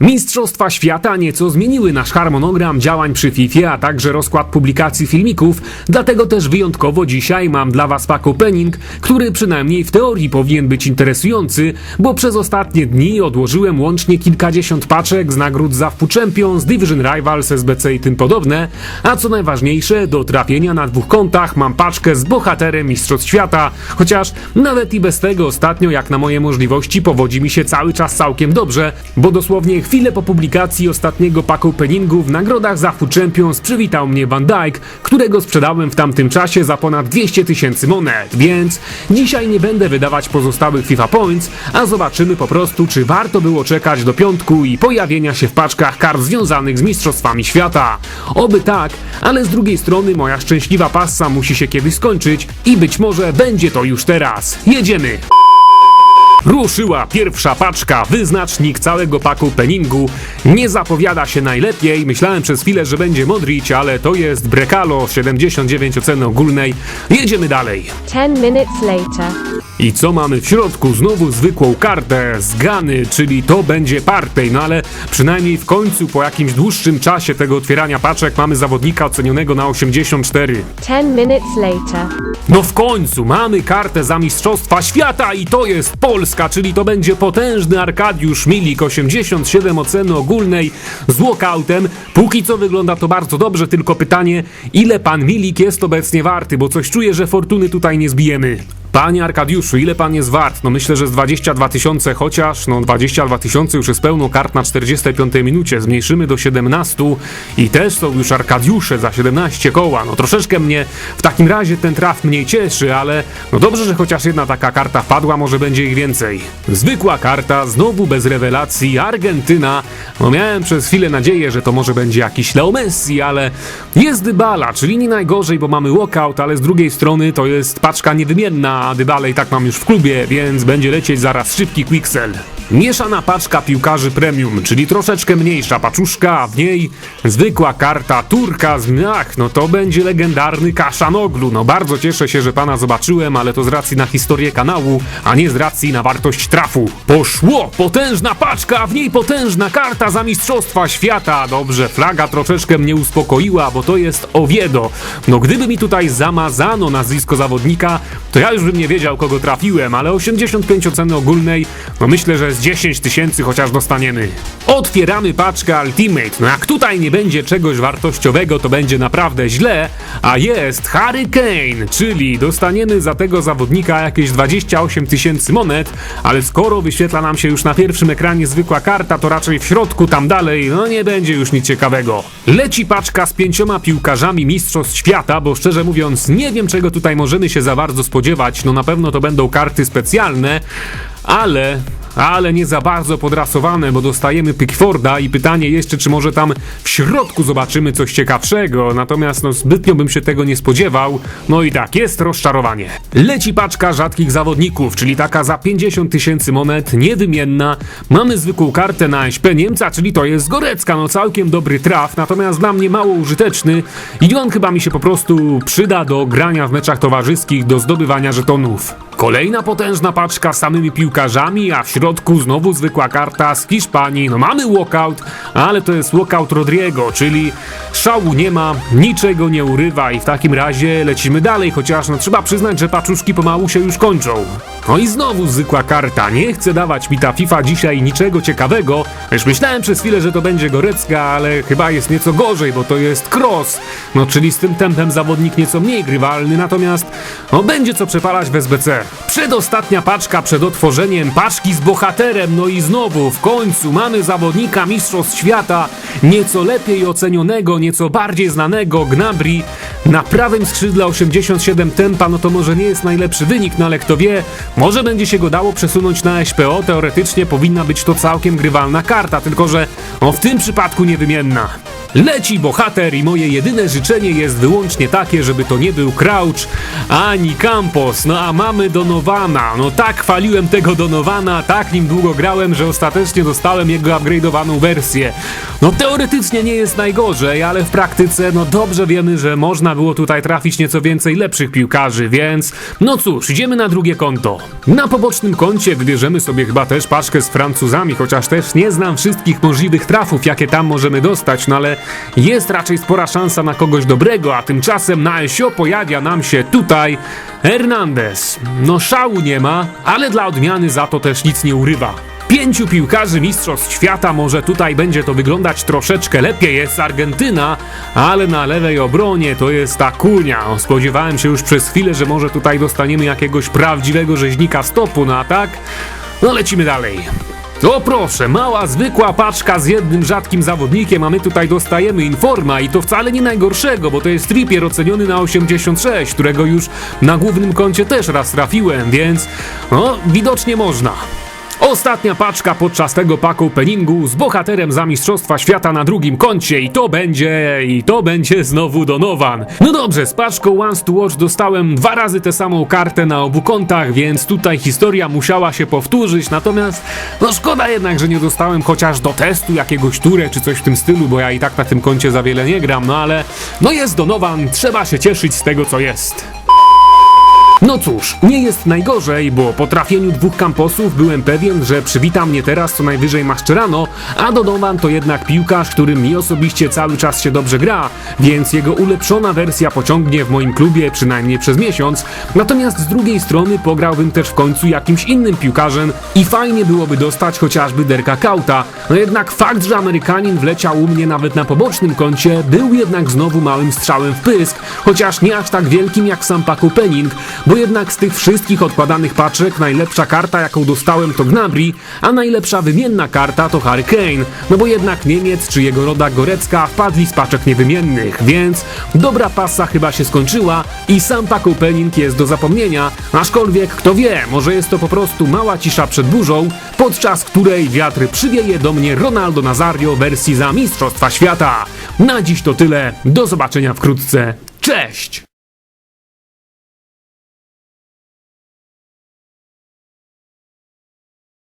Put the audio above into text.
Mistrzostwa Świata nieco zmieniły nasz harmonogram działań przy FIFA, a także rozkład publikacji filmików, dlatego też wyjątkowo dzisiaj mam dla Was pack opening, który przynajmniej w teorii powinien być interesujący, bo przez ostatnie dni odłożyłem łącznie kilkadziesiąt paczek z nagród za FPU Champions, Division Rivals, SBC i tym podobne, a co najważniejsze, do trafienia na dwóch kontach mam paczkę z bohaterem Mistrzostw Świata, chociaż nawet i bez tego ostatnio jak na moje możliwości powodzi mi się cały czas całkiem dobrze, bo dosłownie chwilę po publikacji ostatniego pack openingu w nagrodach za FPU Champions przywitał mnie Van Dijk, którego sprzedałem w tamtym czasie za ponad 200 tysięcy monet, więc dzisiaj nie będę wydawać pozostałych FIFA Points, a zobaczymy po prostu czy warto było czekać do piątku i pojawienia się w paczkach kart związanych z Mistrzostwami Świata. Oby tak, ale z drugiej strony moja szczęśliwa passa musi się kiedyś skończyć i być może będzie to już teraz. Jedziemy! Ruszyła pierwsza paczka, wyznacznik całego paku peningu. Nie zapowiada się najlepiej. Myślałem przez chwilę, że będzie Modric, ale to jest Brekalo 79 oceny ogólnej. Jedziemy dalej. 10 minutes later. I co mamy w środku? Znowu zwykłą kartę z Gany, czyli to będzie Partey, no ale przynajmniej w końcu po jakimś dłuższym czasie tego otwierania paczek mamy zawodnika ocenionego na 84. 10 minutes later. No w końcu mamy kartę za Mistrzostwa Świata i to jest Polska, czyli to będzie potężny Arkadiusz Milik, 87 oceny ogólnej z walkoutem. Póki co wygląda to bardzo dobrze, tylko pytanie, ile pan Milik jest obecnie warty, bo coś czuję, że fortuny tutaj nie zbijemy. Panie Arkadiuszu, ile pan jest wart? No myślę, że z 22 tysiące, chociaż no 22 tysiące już jest pełno kart na 45 minucie. Zmniejszymy do 17 i też są już Arkadiusze za 17 koła. No troszeczkę mnie w takim razie ten traf mniej cieszy, ale no dobrze, że chociaż jedna taka karta wpadła, może będzie ich więcej. Zwykła karta, znowu bez rewelacji, Argentyna. No miałem przez chwilę nadzieję, że to może będzie jakiś Leo Messi, ale jest Dybala, czyli nie najgorzej, bo mamy walkout, ale z drugiej strony to jest paczka niewymienna, a Dybala i tak mam już w klubie, więc będzie lecieć zaraz szybki quicksell. Mieszana paczka piłkarzy premium, czyli troszeczkę mniejsza paczuszka, a w niej zwykła karta Turka z Ach, no to będzie legendarny Kaszanoglu. No bardzo cieszę się, że pana zobaczyłem, ale to z racji na historię kanału, a nie z racji na wartość trafu. Poszło! Potężna paczka, a w niej potężna karta za Mistrzostwa Świata. Dobrze, flaga troszeczkę mnie uspokoiła, bo to jest Oviedo. No gdyby mi tutaj zamazano nazwisko zawodnika, to ja już bym nie wiedział, kogo trafiłem, ale 85 oceny ogólnej, no myślę, że 10 tysięcy chociaż dostaniemy. Otwieramy paczkę Ultimate. No jak tutaj nie będzie czegoś wartościowego, to będzie naprawdę źle, a jest Harry Kane, czyli dostaniemy za tego zawodnika jakieś 28 tysięcy monet, ale skoro wyświetla nam się już na pierwszym ekranie zwykła karta, to raczej w środku tam dalej, no nie będzie już nic ciekawego. Leci paczka z pięcioma piłkarzami Mistrzostw Świata, bo szczerze mówiąc nie wiem czego tutaj możemy się za bardzo spodziewać, no na pewno to będą karty specjalne, ale ale nie za bardzo podrasowane, bo dostajemy Pickforda i pytanie jeszcze, czy może tam w środku zobaczymy coś ciekawszego, natomiast no zbytnio bym się tego nie spodziewał, no i tak, jest rozczarowanie. Leci paczka rzadkich zawodników, czyli taka za 50 tysięcy monet, niewymienna, mamy zwykłą kartę na SP Niemca, czyli to jest Gorecka, no całkiem dobry traf, natomiast dla mnie mało użyteczny i on chyba mi się po prostu przyda do grania w meczach towarzyskich, do zdobywania żetonów. Kolejna potężna paczka z samymi piłkarzami, a w środku znowu zwykła karta z Hiszpanii. No mamy walkout, ale to jest walkout Rodriego, czyli szału nie ma, niczego nie urywa i w takim razie lecimy dalej, chociaż no trzeba przyznać, że paczuszki pomału się już kończą. No i znowu zwykła karta. Nie chcę dawać mi ta FIFA dzisiaj niczego ciekawego. Już myślałem przez chwilę, że to będzie Gorecka, ale chyba jest nieco gorzej, bo to jest Cross. No czyli z tym tempem zawodnik nieco mniej grywalny, natomiast no będzie co przepalać w SBC. Przedostatnia paczka przed otworzeniem paczki z bohaterem, no i znowu w końcu mamy zawodnika Mistrzostw Świata, nieco lepiej ocenionego, nieco bardziej znanego Gnabry. Na prawym skrzydle 87 tempa, no to może nie jest najlepszy wynik, no ale kto wie, może będzie się go dało przesunąć na SPO, teoretycznie powinna być to całkiem grywalna karta, tylko że o w tym przypadku niewymienna. Leci bohater i moje jedyne życzenie jest wyłącznie takie, żeby to nie był Crouch ani Campos. No a mamy Donowana. No tak chwaliłem tego Donowana, tak nim długo grałem, że ostatecznie dostałem jego upgrade'owaną wersję. No teoretycznie nie jest najgorzej, ale w praktyce no dobrze wiemy, że można było tutaj trafić nieco więcej lepszych piłkarzy, więc no cóż, idziemy na drugie konto. Na pobocznym koncie wybierzemy sobie chyba też paczkę z Francuzami, chociaż też nie znam wszystkich możliwych trafów, jakie tam możemy dostać, no ale jest raczej spora szansa na kogoś dobrego, a tymczasem na SO pojawia nam się tutaj Hernandez. No szału nie ma, ale dla odmiany za to też nic nie urywa. Pięciu piłkarzy Mistrzostw Świata, może tutaj będzie to wyglądać troszeczkę lepiej, jest Argentyna, ale na lewej obronie to jest Akunia. Spodziewałem się już przez chwilę, że może tutaj dostaniemy jakiegoś prawdziwego rzeźnika stopu, no a tak? No lecimy dalej. O proszę, mała, zwykła paczka z jednym rzadkim zawodnikiem, a my tutaj dostajemy informa i to wcale nie najgorszego, bo to jest Trippier oceniony na 86, którego już na głównym koncie też raz trafiłem, więc no, widocznie można. Ostatnia paczka podczas tego pack openingu z bohaterem za Mistrzostwa Świata na drugim koncie i to będzie, i to będzie znowu Donovan. No dobrze, z paczką Once to Watch dostałem dwa razy tę samą kartę na obu kontach, więc tutaj historia musiała się powtórzyć, natomiast no szkoda jednak, że nie dostałem chociaż do testu jakiegoś turę czy coś w tym stylu, bo ja i tak na tym koncie za wiele nie gram, no ale no jest Donovan, trzeba się cieszyć z tego co jest. No cóż, nie jest najgorzej, bo po trafieniu dwóch kamposów byłem pewien, że przywita mnie teraz co najwyżej Mascherano, a Donovan to jednak piłkarz, którym mi osobiście cały czas się dobrze gra, więc jego ulepszona wersja pociągnie w moim klubie przynajmniej przez miesiąc. Natomiast z drugiej strony pograłbym też w końcu jakimś innym piłkarzem i fajnie byłoby dostać chociażby Derka Kauta. No jednak fakt, że Amerykanin wleciał u mnie nawet na pobocznym koncie, był jednak znowu małym strzałem w pysk, chociaż nie aż tak wielkim jak sam Paco Penning, bo jednak z tych wszystkich odkładanych paczek najlepsza karta jaką dostałem to Gnabry, a najlepsza wymienna karta to Harry Kane, no bo jednak Niemiec czy jego roda Gorecka wpadli z paczek niewymiennych, więc dobra pasa chyba się skończyła i sam Paco Penning jest do zapomnienia, aczkolwiek kto wie, może jest to po prostu mała cisza przed burzą, podczas której wiatr przywieje do mnie Ronaldo Nazario wersji za Mistrzostwa Świata. Na dziś to tyle, do zobaczenia wkrótce, cześć!